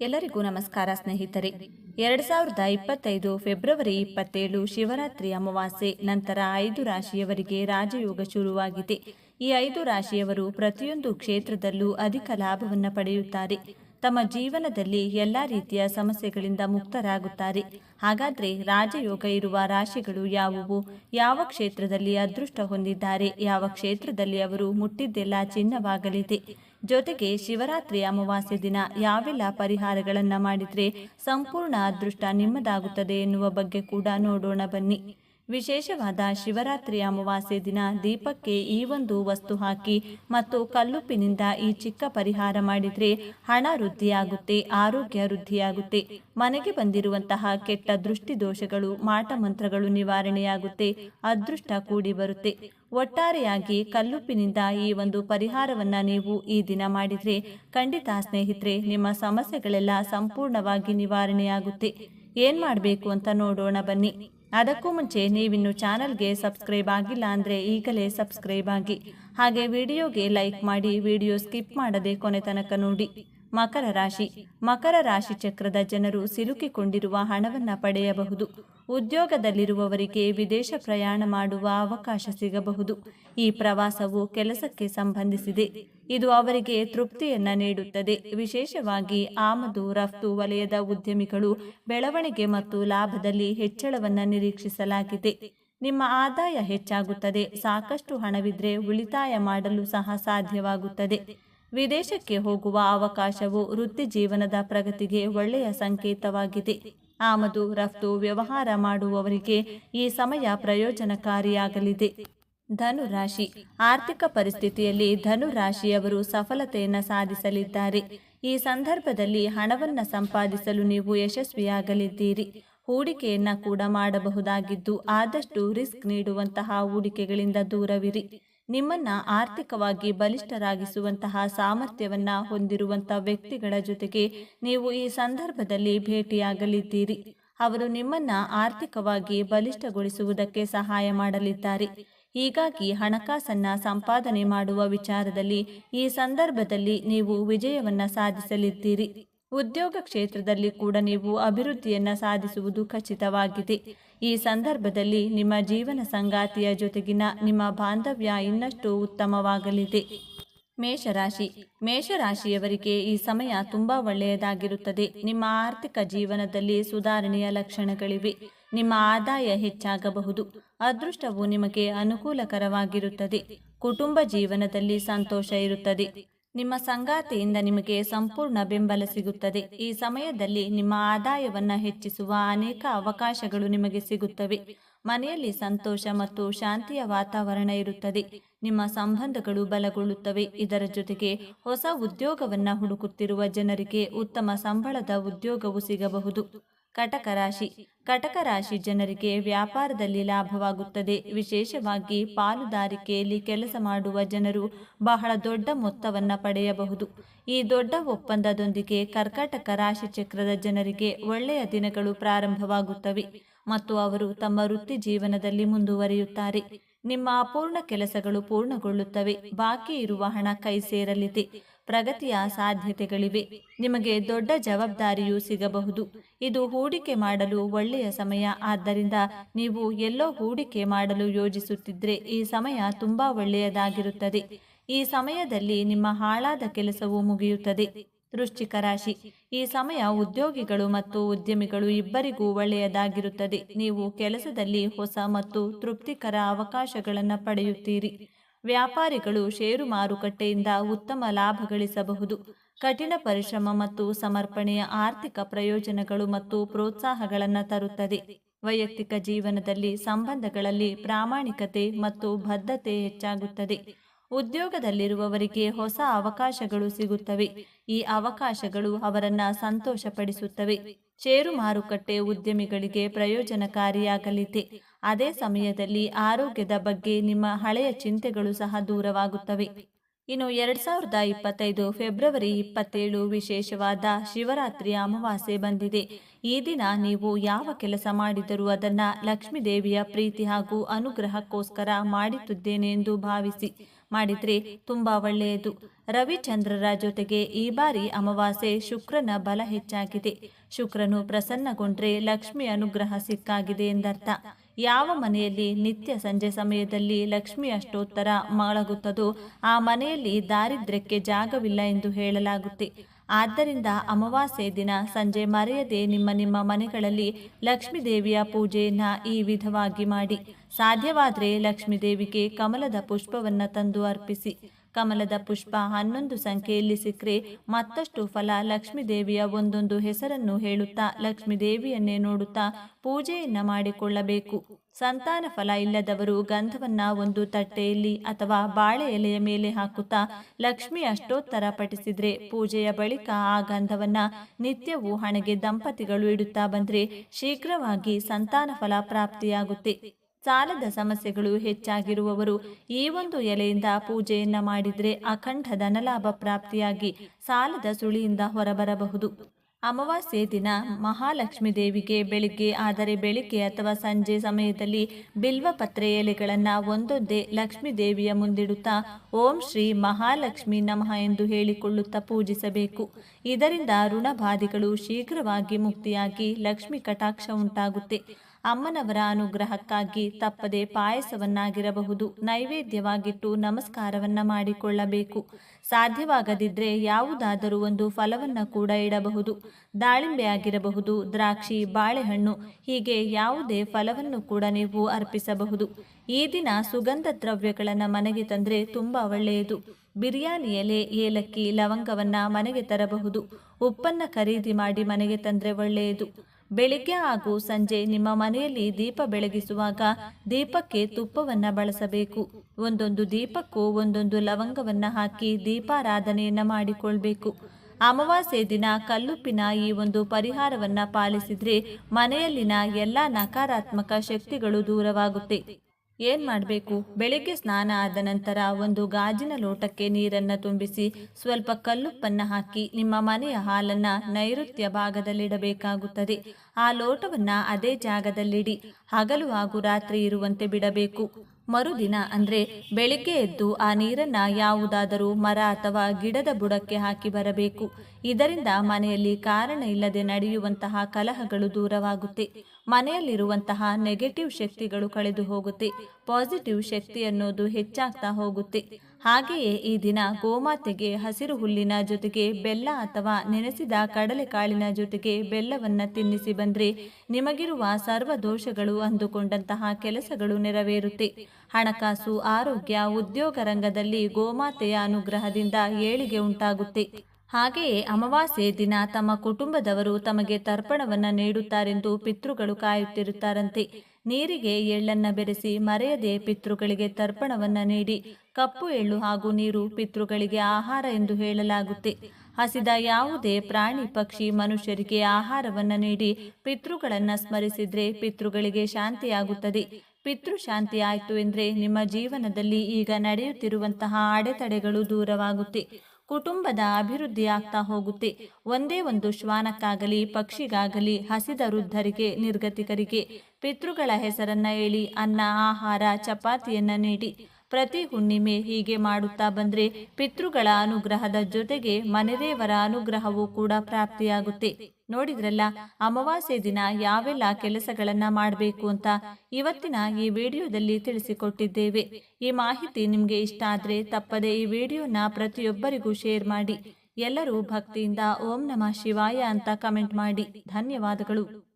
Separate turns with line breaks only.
ಎಲ್ಲರಿಗೂ ನಮಸ್ಕಾರ ಸ್ನೇಹಿತರೆ. ಎರಡು ಸಾವಿರದ ಇಪ್ಪತ್ತೈದು ಫೆಬ್ರವರಿ ಇಪ್ಪತ್ತೇಳು ಶಿವರಾತ್ರಿ ಅಮಾವಾಸ್ಯೆ ನಂತರ ಐದು ರಾಶಿಯವರಿಗೆ ರಾಜಯೋಗ ಶುರುವಾಗಿದೆ. ಈ ಐದು ರಾಶಿಯವರು ಪ್ರತಿಯೊಂದು ಕ್ಷೇತ್ರದಲ್ಲೂ ಅಧಿಕ ಲಾಭವನ್ನು ಪಡೆಯುತ್ತಾರೆ. ತಮ್ಮ ಜೀವನದಲ್ಲಿ ಎಲ್ಲ ರೀತಿಯ ಸಮಸ್ಯೆಗಳಿಂದ ಮುಕ್ತರಾಗುತ್ತಾರೆ. ಹಾಗಾದ್ರೆ ರಾಜಯೋಗ ಇರುವ ರಾಶಿಗಳು ಯಾವುವು? ಯಾವ ಕ್ಷೇತ್ರದಲ್ಲಿ ಅದೃಷ್ಟ ಹೊಂದಿದ್ದಾರೆ? ಯಾವ ಕ್ಷೇತ್ರದಲ್ಲಿ ಅವರು ಮುಟ್ಟಿದ್ದೆಲ್ಲ ಚಿನ್ನವಾಗಲಿದೆ? ಜೊತೆಗೆ ಶಿವರಾತ್ರಿ ಅಮಾವಾಸ್ಯೆ ದಿನ ಯಾವೆಲ್ಲ ಪರಿಹಾರಗಳನ್ನು ಮಾಡಿದರೆ ಸಂಪೂರ್ಣ ಅದೃಷ್ಟ ನಿಮ್ಮದಾಗುತ್ತದೆ ಎನ್ನುವ ಬಗ್ಗೆ ಕೂಡ ನೋಡೋಣ ಬನ್ನಿ. ವಿಶೇಷವಾದ ಶಿವರಾತ್ರಿ ಅಮಾವಾಸ್ಯೆ ದಿನ ದೀಪಕ್ಕೆ ಈ ಒಂದು ವಸ್ತು ಹಾಕಿ ಮತ್ತು ಕಲ್ಲುಪ್ಪಿನಿಂದ ಈ ಚಿಕ್ಕ ಪರಿಹಾರ ಮಾಡಿದ್ರೆ ಹಣ ವೃದ್ಧಿಯಾಗುತ್ತೆ, ಆರೋಗ್ಯ ವೃದ್ಧಿಯಾಗುತ್ತೆ. ಮನೆಗೆ ಬಂದಿರುವಂತಹ ಕೆಟ್ಟ ದೃಷ್ಟಿ ದೋಷಗಳು, ಮಾಟ ಮಂತ್ರಗಳು ನಿವಾರಣೆಯಾಗುತ್ತೆ, ಅದೃಷ್ಟ ಕೂಡಿ ಬರುತ್ತೆ. ಒಟ್ಟಾರೆಯಾಗಿ ಕಲ್ಲುಪ್ಪಿನಿಂದ ಈ ಒಂದು ಪರಿಹಾರವನ್ನ ನೀವು ಈ ದಿನ ಮಾಡಿದ್ರೆ ಖಂಡಿತ ಸ್ನೇಹಿತರೆ, ನಿಮ್ಮ ಸಮಸ್ಯೆಗಳೆಲ್ಲ ಸಂಪೂರ್ಣವಾಗಿ ನಿವಾರಣೆಯಾಗುತ್ತೆ. ಏನ್ ಮಾಡಬೇಕು ಅಂತ ನೋಡೋಣ ಬನ್ನಿ. ಅದಕ್ಕೂ ಮುಂಚೆ ನೀವಿನ್ನು ಚಾನಲ್ಗೆ ಸಬ್ಸ್ಕ್ರೈಬ್ ಆಗಿಲ್ಲ ಅಂದರೆ ಈಗಲೇ ಸಬ್ಸ್ಕ್ರೈಬ್ ಆಗಿ. ಹಾಗೆ ವಿಡಿಯೋಗೆ ಲೈಕ್ ಮಾಡಿ ವಿಡಿಯೋ ಸ್ಕಿಪ್ ಮಾಡದೆ ಕೊನೆ ತನಕ ನೋಡಿ. ಮಕರ ರಾಶಿ. ಮಕರ ರಾಶಿ ಚಕ್ರದ ಜನರು ಸಿಲುಕಿಕೊಂಡಿರುವ ಹಣವನ್ನು ಪಡೆಯಬಹುದು. ಉದ್ಯೋಗದಲ್ಲಿರುವವರಿಗೆ ವಿದೇಶ ಪ್ರಯಾಣ ಮಾಡುವ ಅವಕಾಶ ಸಿಗಬಹುದು. ಈ ಪ್ರವಾಸವು ಕೆಲಸಕ್ಕೆ ಸಂಬಂಧಿಸಿದೆ. ಇದು ಅವರಿಗೆ ತೃಪ್ತಿಯನ್ನ ನೀಡುತ್ತದೆ. ವಿಶೇಷವಾಗಿ ಆಮದು, ರಫ್ತು ವಲಯದ ಉದ್ಯಮಿಗಳು ಬೆಳವಣಿಗೆ ಮತ್ತು ಲಾಭದಲ್ಲಿ ಹೆಚ್ಚಳವನ್ನು ನಿರೀಕ್ಷಿಸಲಾಗಿದೆ. ನಿಮ್ಮ ಆದಾಯ ಹೆಚ್ಚಾಗುತ್ತದೆ. ಸಾಕಷ್ಟು ಹಣವಿದ್ರೆ ಉಳಿತಾಯ ಮಾಡಲು ಸಹ ಸಾಧ್ಯವಾಗುತ್ತದೆ. ವಿದೇಶಕ್ಕೆ ಹೋಗುವ ಅವಕಾಶವು ವೃತ್ತಿ ಜೀವನದ ಪ್ರಗತಿಗೆ ಒಳ್ಳೆಯ ಸಂಕೇತವಾಗಿದೆ. ಆಮದು, ರಫ್ತು, ವ್ಯವಹಾರ ಮಾಡುವವರಿಗೆ ಈ ಸಮಯ ಪ್ರಯೋಜನಕಾರಿಯಾಗಲಿದೆ. ಧನು ರಾಶಿ ಆರ್ಥಿಕ ಪರಿಸ್ಥಿತಿಯಲ್ಲಿ ಧನು ರಾಶಿಯವರು ಸಫಲತೆಯನ್ನು ಸಾಧಿಸಲಿದ್ದಾರೆ. ಈ ಸಂದರ್ಭದಲ್ಲಿ ಹಣವನ್ನು ಸಂಪಾದಿಸಲು ನೀವು ಯಶಸ್ವಿಯಾಗಲಿದ್ದೀರಿ. ಹೂಡಿಕೆಯನ್ನ ಕೂಡ ಮಾಡಬಹುದಾಗಿದ್ದು, ಆದಷ್ಟು ರಿಸ್ಕ್ ನೀಡುವಂತಹ ಹೂಡಿಕೆಗಳಿಂದ ದೂರವಿರಿ. ನಿಮ್ಮನ್ನ ಆರ್ಥಿಕವಾಗಿ ಬಲಿಷ್ಠರಾಗಿಸುವಂತಹ ಸಾಮರ್ಥ್ಯವನ್ನ ಹೊಂದಿರುವಂತಹ ವ್ಯಕ್ತಿಗಳ ಜೊತೆಗೆ ನೀವು ಈ ಸಂದರ್ಭದಲ್ಲಿ ಭೇಟಿಯಾಗಲಿದ್ದೀರಿ. ಅವರು ನಿಮ್ಮನ್ನ ಆರ್ಥಿಕವಾಗಿ ಬಲಿಷ್ಠಗೊಳಿಸುವುದಕ್ಕೆ ಸಹಾಯ ಮಾಡಲಿದ್ದಾರೆ. ಹೀಗಾಗಿ ಹಣಕಾಸನ್ನ ಸಂಪಾದನೆ ಮಾಡುವ ವಿಚಾರದಲ್ಲಿ ಈ ಸಂದರ್ಭದಲ್ಲಿ ನೀವು ವಿಜಯವನ್ನ ಸಾಧಿಸಲಿದ್ದೀರಿ. ಉದ್ಯೋಗ ಕ್ಷೇತ್ರದಲ್ಲಿ ಕೂಡ ನೀವು ಅಭಿವೃದ್ಧಿಯನ್ನು ಸಾಧಿಸುವುದು ಖಚಿತವಾಗಿದೆ. ಈ ಸಂದರ್ಭದಲ್ಲಿ ನಿಮ್ಮ ಜೀವನ ಸಂಗಾತಿಯ ಜೊತೆಗಿನ ನಿಮ್ಮ ಬಾಂಧವ್ಯ ಇನ್ನಷ್ಟು ಉತ್ತಮವಾಗಲಿದೆ. ಮೇಷರಾಶಿ. ಮೇಷರಾಶಿಯವರಿಗೆ ಈ ಸಮಯ ತುಂಬಾ ಒಳ್ಳೆಯದಾಗಿರುತ್ತದೆ. ನಿಮ್ಮ ಆರ್ಥಿಕ ಜೀವನದಲ್ಲಿ ಸುಧಾರಣೆಯ ಲಕ್ಷಣಗಳಿವೆ. ನಿಮ್ಮ ಆದಾಯ ಹೆಚ್ಚಾಗಬಹುದು. ಅದೃಷ್ಟವು ನಿಮಗೆ ಅನುಕೂಲಕರವಾಗಿರುತ್ತದೆ. ಕುಟುಂಬ ಜೀವನದಲ್ಲಿ ಸಂತೋಷ ಇರುತ್ತದೆ. ನಿಮ್ಮ ಸಂಗಾತಿಯಿಂದ ನಿಮಗೆ ಸಂಪೂರ್ಣ ಬೆಂಬಲ ಸಿಗುತ್ತದೆ. ಈ ಸಮಯದಲ್ಲಿ ನಿಮ್ಮ ಆದಾಯವನ್ನು ಹೆಚ್ಚಿಸುವ ಅನೇಕ ಅವಕಾಶಗಳು ನಿಮಗೆ ಸಿಗುತ್ತವೆ. ಮನೆಯಲ್ಲಿ ಸಂತೋಷ ಮತ್ತು ಶಾಂತಿಯ ವಾತಾವರಣ ಇರುತ್ತದೆ. ನಿಮ್ಮ ಸಂಬಂಧಗಳು ಬಲಗೊಳ್ಳುತ್ತವೆ. ಇದರ ಜೊತೆಗೆ ಹೊಸ ಉದ್ಯೋಗವನ್ನು ಹುಡುಕುತ್ತಿರುವ ಜನರಿಗೆ ಉತ್ತಮ ಸಂಬಳದ ಉದ್ಯೋಗವು ಸಿಗಬಹುದು. ಕಟಕ ರಾಶಿ ಕಟಕ ರಾಶಿ ಜನರಿಗೆ ವ್ಯಾಪಾರದಲ್ಲಿ ಲಾಭವಾಗುತ್ತದೆ. ವಿಶೇಷವಾಗಿ ಪಾಲುದಾರಿಕೆಯಲ್ಲಿ ಕೆಲಸ ಮಾಡುವ ಜನರು ಬಹಳ ದೊಡ್ಡ ಮೊತ್ತವನ್ನು ಪಡೆಯಬಹುದು. ಈ ದೊಡ್ಡ ಒಪ್ಪಂದದೊಂದಿಗೆ ಕರ್ಕಾಟಕ ರಾಶಿ ಚಕ್ರದ ಜನರಿಗೆ ಒಳ್ಳೆಯ ದಿನಗಳು ಪ್ರಾರಂಭವಾಗುತ್ತವೆ. ಮತ್ತು ಅವರು ತಮ್ಮ ವೃತ್ತಿ ಜೀವನದಲ್ಲಿ ಮುಂದುವರಿಯುತ್ತಾರೆ. ನಿಮ್ಮ ಅಪೂರ್ಣ ಕೆಲಸಗಳು ಪೂರ್ಣಗೊಳ್ಳುತ್ತವೆ. ಬಾಕಿ ಇರುವ ಹಣ ಕೈ ಸೇರಲಿದೆ. ಪ್ರಗತಿಯ ಸಾಧ್ಯತೆಗಳಿವೆ. ನಿಮಗೆ ದೊಡ್ಡ ಜವಾಬ್ದಾರಿಯೂ ಸಿಗಬಹುದು. ಇದು ಹೂಡಿಕೆ ಮಾಡಲು ಒಳ್ಳೆಯ ಸಮಯ. ಆದ್ದರಿಂದ ನೀವು ಎಲ್ಲೋ ಹೂಡಿಕೆ ಮಾಡಲು ಯೋಜಿಸುತ್ತಿದ್ದರೆ ಈ ಸಮಯ ತುಂಬಾ ಒಳ್ಳೆಯದಾಗಿರುತ್ತದೆ. ಈ ಸಮಯದಲ್ಲಿ ನಿಮ್ಮ ಹಾಳಾದ ಕೆಲಸವು ಮುಗಿಯುತ್ತದೆ. ವೃಶ್ಚಿಕ ರಾಶಿ. ಈ ಸಮಯ ಉದ್ಯೋಗಿಗಳು ಮತ್ತು ಉದ್ಯಮಿಗಳು ಇಬ್ಬರಿಗೂ ಒಳ್ಳೆಯದಾಗಿರುತ್ತದೆ. ನೀವು ಕೆಲಸದಲ್ಲಿ ಹೊಸ ಮತ್ತು ತೃಪ್ತಿಕರ ಅವಕಾಶಗಳನ್ನು ಪಡೆಯುತ್ತೀರಿ. ವ್ಯಾಪಾರಿಗಳು ಷೇರು ಮಾರುಕಟ್ಟೆಯಿಂದ ಉತ್ತಮ ಲಾಭ ಗಳಿಸಬಹುದು. ಕಠಿಣ ಪರಿಶ್ರಮ ಮತ್ತು ಸಮರ್ಪಣೆಯ ಆರ್ಥಿಕ ಪ್ರಯೋಜನಗಳು ಮತ್ತು ಪ್ರೋತ್ಸಾಹಗಳನ್ನು ತರುತ್ತದೆ. ವೈಯಕ್ತಿಕ ಜೀವನದಲ್ಲಿ ಸಂಬಂಧಗಳಲ್ಲಿ ಪ್ರಾಮಾಣಿಕತೆ ಮತ್ತು ಬದ್ಧತೆ ಹೆಚ್ಚಾಗುತ್ತದೆ. ಉದ್ಯೋಗದಲ್ಲಿರುವವರಿಗೆ ಹೊಸ ಅವಕಾಶಗಳು ಸಿಗುತ್ತವೆ. ಈ ಅವಕಾಶಗಳು ಅವರನ್ನ ಸಂತೋಷಪಡಿಸುತ್ತವೆ. ಷೇರು ಮಾರುಕಟ್ಟೆ ಉದ್ಯಮಿಗಳಿಗೆ ಪ್ರಯೋಜನಕಾರಿಯಾಗಲಿದೆ. ಅದೇ ಸಮಯದಲ್ಲಿ ಆರೋಗ್ಯದ ಬಗ್ಗೆ ನಿಮ್ಮ ಹಳೆಯ ಚಿಂತೆಗಳು ಸಹ ದೂರವಾಗುತ್ತವೆ. ಇನ್ನು ಎರಡ್ ಸಾವಿರದ ಇಪ್ಪತ್ತೈದು ಫೆಬ್ರವರಿ ಇಪ್ಪತ್ತೇಳು ವಿಶೇಷವಾದ ಶಿವರಾತ್ರಿ ಅಮಾವಾಸ್ಯೆ ಬಂದಿದೆ. ಈ ದಿನ ನೀವು ಯಾವ ಕೆಲಸ ಮಾಡಿದರೂ ಅದನ್ನ ಲಕ್ಷ್ಮೀದೇವಿಯ ಪ್ರೀತಿ ಹಾಗೂ ಅನುಗ್ರಹಕ್ಕೋಸ್ಕರ ಮಾಡುತ್ತಿದ್ದೇನೆ ಎಂದು ಭಾವಿಸಿ. ಮಾಡಿದ್ರೆ ತುಂಬಾ ಒಳ್ಳೆಯದು. ರವಿಚಂದ್ರರ ಜೊತೆಗೆ ಈ ಬಾರಿ ಅಮಾವಾಸ್ಯೆ ಶುಕ್ರನ ಬಲ ಹೆಚ್ಚಾಗಿದೆ. ಶುಕ್ರನು ಪ್ರಸನ್ನಗೊಂಡ್ರೆ ಲಕ್ಷ್ಮಿ ಅನುಗ್ರಹ ಸಿಕ್ಕಾಗಿದೆ ಎಂದರ್ಥ. ಯಾವ ಮನೆಯಲ್ಲಿ ನಿತ್ಯ ಸಂಜೆ ಸಮಯದಲ್ಲಿ ಲಕ್ಷ್ಮಿ ಅಷ್ಟೋತ್ತರ ಮಾಳಗುತ್ತದೋ, ಆ ಮನೆಯಲ್ಲಿ ದಾರಿದ್ರ್ಯಕ್ಕೆ ಜಾಗವಿಲ್ಲ ಎಂದು ಹೇಳಲಾಗುತ್ತೆ. ಆದ್ದರಿಂದ ಅಮಾವಾಸ್ಯೆ ದಿನ ಸಂಜೆ ಮರೆಯದೆ ನಿಮ್ಮ ನಿಮ್ಮ ಮನೆಗಳಲ್ಲಿ ಲಕ್ಷ್ಮೀ ದೇವಿಯ ಪೂಜೆಯನ್ನ ಈ ವಿಧವಾಗಿ ಮಾಡಿ. ಸಾಧ್ಯವಾದರೆ ಲಕ್ಷ್ಮೀ ದೇವಿಗೆ ಕಮಲದ ಪುಷ್ಪವನ್ನ ತಂದು ಅರ್ಪಿಸಿ. ಕಮಲದ ಪುಷ್ಪ ಹನ್ನೊಂದು ಸಂಖ್ಯೆಯಲ್ಲಿ ಸಿಕ್ಕರೆ ಮತ್ತಷ್ಟು ಫಲ ಲಕ್ಷ್ಮೀ ದೇವಿಯ ಒಂದೊಂದು ಹೆಸರನ್ನು ಹೇಳುತ್ತಾ ಲಕ್ಷ್ಮೀ ದೇವಿಯನ್ನೇ ನೋಡುತ್ತಾ ಪೂಜೆಯನ್ನು ಮಾಡಿಕೊಳ್ಳಬೇಕು. ಸಂತಾನ ಫಲ ಇಲ್ಲದವರು ಗಂಧವನ್ನ ಒಂದು ತಟ್ಟೆಯಲ್ಲಿ ಅಥವಾ ಬಾಳೆ ಎಲೆಯ ಮೇಲೆ ಹಾಕುತ್ತಾ ಲಕ್ಷ್ಮಿ ಅಷ್ಟೋತ್ತರ ಪಠಿಸಿದ್ರೆ ಪೂಜೆಯ ಬಳಿಕ ಆ ಗಂಧವನ್ನ ನಿತ್ಯವೂ ಹಣೆಗೆ ದಂಪತಿಗಳು ಇಡುತ್ತಾ ಬಂದ್ರೆ ಶೀಘ್ರವಾಗಿ ಸಂತಾನ ಫಲ ಪ್ರಾಪ್ತಿಯಾಗುತ್ತೆ. ಸಾಲದ ಸಮಸ್ಯೆಗಳು ಹೆಚ್ಚಾಗಿರುವವರು ಈ ಒಂದು ಎಲೆಯಿಂದ ಪೂಜೆಯನ್ನ ಮಾಡಿದರೆ ಅಖಂಡ ಧನಲಾಭ ಪ್ರಾಪ್ತಿಯಾಗಿ ಸಾಲದ ಸುಳಿಯಿಂದ ಹೊರಬರಬಹುದು. ಅಮಾವಾಸ್ಯೆ ದಿನ ಮಹಾಲಕ್ಷ್ಮೀ ದೇವಿಗೆ ಬೆಳಿಗ್ಗೆ ಆದರೆ ಬೆಳಿಗ್ಗೆ ಅಥವಾ ಸಂಜೆ ಸಮಯದಲ್ಲಿ ಬಿಲ್ವಪತ್ರೆ ಎಲೆಗಳನ್ನು ಒಂದೊಂದೇ ಲಕ್ಷ್ಮೀ ದೇವಿಯ ಮುಂದಿಡುತ್ತಾ ಓಂ ಶ್ರೀ ಮಹಾಲಕ್ಷ್ಮಿ ನಮಃ ಎಂದು ಹೇಳಿಕೊಳ್ಳುತ್ತಾ ಪೂಜಿಸಬೇಕು. ಇದರಿಂದ ಋಣಬಾಧಿಗಳು ಶೀಘ್ರವಾಗಿ ಮುಕ್ತಿಯಾಗಿ ಲಕ್ಷ್ಮಿ ಕಟಾಕ್ಷ ಉಂಟಾಗುತ್ತೆ. ಅಮ್ಮನವರ ಅನುಗ್ರಹಕ್ಕಾಗಿ ತಪ್ಪದೆ ಪಾಯಸವನ್ನಾಗಿರಬಹುದು, ನೈವೇದ್ಯವಾಗಿಟ್ಟು ನಮಸ್ಕಾರವನ್ನ ಮಾಡಿಕೊಳ್ಳಬೇಕು. ಸಾಧ್ಯವಾಗದಿದ್ರೆ ಯಾವುದಾದರೂ ಒಂದು ಫಲವನ್ನ ಕೂಡ ಇಡಬಹುದು. ದಾಳಿಂಬೆ ಆಗಿರಬಹುದು ದ್ರಾಕ್ಷಿ, ಬಾಳೆಹಣ್ಣು, ಹೀಗೆ ಯಾವುದೇ ಫಲವನ್ನು ಕೂಡ ನೀವು ಅರ್ಪಿಸಬಹುದು. ಈ ದಿನ ಸುಗಂಧ ದ್ರವ್ಯಗಳನ್ನು ಮನೆಗೆ ತಂದರೆ ತುಂಬಾ ಒಳ್ಳೆಯದು. ಬಿರಿಯಾನಿ ಎಲೆ, ಏಲಕ್ಕಿ, ಲವಂಗವನ್ನ ಮನೆಗೆ ತರಬಹುದು. ಉಪ್ಪನ್ನ ಖರೀದಿ ಮಾಡಿ ಮನೆಗೆ ತಂದರೆ ಒಳ್ಳೆಯದು. ಬೆಳಿಗ್ಗೆ ಹಾಗೂ ಸಂಜೆ ನಿಮ್ಮ ಮನೆಯಲ್ಲಿ ದೀಪ ಬೆಳಗಿಸುವಾಗ ದೀಪಕ್ಕೆ ತುಪ್ಪವನ್ನ ಬಳಸಬೇಕು. ಒಂದೊಂದು ದೀಪಕ್ಕೂ ಒಂದೊಂದು ಲವಂಗವನ್ನ ಹಾಕಿ ದೀಪಾರಾಧನೆಯನ್ನ ಮಾಡಿಕೊಳ್ಬೇಕು. ಅಮಾವಾಸ್ಯೆ ದಿನ ಕಲ್ಲುಪ್ಪಿನ ಈ ಒಂದು ಪರಿಹಾರವನ್ನ ಪಾಲಿಸಿದ್ರೆ ಮನೆಯಲ್ಲಿನ ಎಲ್ಲ ನಕಾರಾತ್ಮಕ ಶಕ್ತಿಗಳು ದೂರವಾಗುತ್ತೆ. ಏನ್ ಮಾಡಬೇಕು? ಬೆಳಿಗ್ಗೆ ಸ್ನಾನ ಆದ ನಂತರ ಒಂದು ಗಾಜಿನ ಲೋಟಕ್ಕೆ ನೀರನ್ನು ತುಂಬಿಸಿ ಸ್ವಲ್ಪ ಕಲ್ಲುಪ್ಪನ್ನು ಹಾಕಿ ನಿಮ್ಮ ಮನೆಯ ಹಾಲನ್ನ ನೈಋತ್ಯ ಭಾಗದಲ್ಲಿಡಬೇಕಾಗುತ್ತದೆ. ಆ ಲೋಟವನ್ನ ಅದೇ ಜಾಗದಲ್ಲಿಡಿ. ಹಗಲು ಹಾಗೂ ರಾತ್ರಿ ಇರುವಂತೆ ಬಿಡಬೇಕು. ಮರುದಿನ ಅಂದ್ರೆ ಬೆಳಿಗ್ಗೆ ಎದ್ದು ಆ ನೀರನ್ನ ಯಾವುದಾದರೂ ಮರ ಅಥವಾ ಗಿಡದ ಬುಡಕ್ಕೆ ಹಾಕಿ ಬರಬೇಕು. ಇದರಿಂದ ಮನೆಯಲ್ಲಿ ಕಾರಣ ಇಲ್ಲದೆ ನಡೆಯುವಂತಹ ಕಲಹಗಳು ದೂರವಾಗುತ್ತೆ. ಮನೆಯಲ್ಲಿರುವಂತಹ ನೆಗೆಟಿವ್ ಶಕ್ತಿಗಳು ಕಳೆದು ಹೋಗುತ್ತೆ. ಪಾಸಿಟಿವ್ ಶಕ್ತಿ ಅನ್ನೋದು ಹೆಚ್ಚಾಗ್ತಾ ಹೋಗುತ್ತೆ. ಹಾಗೆಯೇ ಈ ದಿನ ಗೋಮಾತೆಗೆ ಹಸಿರು ಹುಲ್ಲಿನ ಜೊತೆಗೆ ಬೆಲ್ಲ ಅಥವಾ ನೆನೆಸಿದ ಕಡಲೆಕಾಳಿನ ಜೊತೆಗೆ ಬೆಲ್ಲವನ್ನು ತಿನ್ನಿಸಿ ಬಂದರೆ ನಿಮಗಿರುವ ಸರ್ವ ದೋಷಗಳು ಅಂದುಕೊಂಡಂತಹ ಕೆಲಸಗಳು ನೆರವೇರುತ್ತೆ. ಹಣಕಾಸು, ಆರೋಗ್ಯ, ಉದ್ಯೋಗ ರಂಗದಲ್ಲಿ ಗೋಮಾತೆಯ ಅನುಗ್ರಹದಿಂದ ಏಳಿಗೆ ಉಂಟಾಗುತ್ತೆ. ಹಾಗೆಯೇ ಅಮಾವಾಸ್ಯೆ ದಿನ ತಮ್ಮ ಕುಟುಂಬದವರು ತಮಗೆ ತರ್ಪಣವನ್ನು ನೀಡುತ್ತಾರೆಂದು ಪಿತೃಗಳು ಕಾಯುತ್ತಿರುತ್ತಾರಂತೆ. ನೀರಿಗೆ ಎಳ್ಳನ್ನ ಬೆರೆಸಿ ಮರೆಯದೆ ಪಿತೃಗಳಿಗೆ ತರ್ಪಣವನ್ನ ನೀಡಿ, ಕಪ್ಪು ಎಳ್ಳು ಹಾಗೂ ನೀರು ಪಿತೃಗಳಿಗೆ ಆಹಾರ ಎಂದು ಹೇಳಲಾಗುತ್ತೆ. ಹಸಿದ ಯಾವುದೇ ಪ್ರಾಣಿ, ಪಕ್ಷಿ, ಮನುಷ್ಯರಿಗೆ ಆಹಾರವನ್ನ ನೀಡಿ, ಪಿತೃಗಳನ್ನ ಸ್ಮರಿಸಿದ್ರೆ ಪಿತೃಗಳಿಗೆ ಶಾಂತಿಯಾಗುತ್ತದೆ. ಪಿತೃ ಶಾಂತಿ ಆಯಿತು ಎಂದ್ರೆ ನಿಮ್ಮ ಜೀವನದಲ್ಲಿ ಈಗ ನಡೆಯುತ್ತಿರುವಂತಹ ಅಡೆತಡೆಗಳು ದೂರವಾಗುತ್ತೆ. ಕುಟುಂಬದ ಅಭಿವೃದ್ಧಿ ಆಗ್ತಾ ಹೋಗುತ್ತೆ. ಒಂದೇ ಒಂದು ಶ್ವಾನಕ್ಕಾಗಲಿ, ಪಕ್ಷಿಗಾಗಲಿ, ಹಸಿದ ವೃದ್ಧರಿಗೆ, ನಿರ್ಗತಿಕರಿಗೆ ಪಿತೃಗಳ ಹೆಸರನ್ನ ಹೇಳಿ, ಅನ್ನ, ಆಹಾರ, ಚಪಾತಿಯನ್ನ ನೀಡಿ. ಪ್ರತಿ ಹುಣ್ಣಿಮೆ ಹೀಗೆ ಮಾಡುತ್ತಾ ಬಂದ್ರೆ ಪಿತೃಗಳ ಅನುಗ್ರಹದ ಜೊತೆಗೆ ಮನೆದೇವರ ಅನುಗ್ರಹವೂ ಕೂಡ ಪ್ರಾಪ್ತಿಯಾಗುತ್ತೆ. ನೋಡಿದ್ರಲ್ಲ, ಅಮಾವಾಸ್ಯೆ ದಿನ ಯಾವೆಲ್ಲ ಕೆಲಸಗಳನ್ನ ಮಾಡಬೇಕು ಅಂತ ಇವತ್ತಿನ ಈ ವಿಡಿಯೋದಲ್ಲಿ ತಿಳಿಸಿಕೊಟ್ಟಿದ್ದೇವೆ. ಈ ಮಾಹಿತಿ ನಿಮಗೆ ಇಷ್ಟ ಆದ್ರೆ ತಪ್ಪದೆ ಈ ವಿಡಿಯೋನ ಪ್ರತಿಯೊಬ್ಬರಿಗೂ ಶೇರ್ ಮಾಡಿ. ಎಲ್ಲರೂ ಭಕ್ತಿಯಿಂದ ಓಂ ನಮಃ ಶಿವಾಯ ಅಂತ ಕಮೆಂಟ್ ಮಾಡಿ. ಧನ್ಯವಾದಗಳು.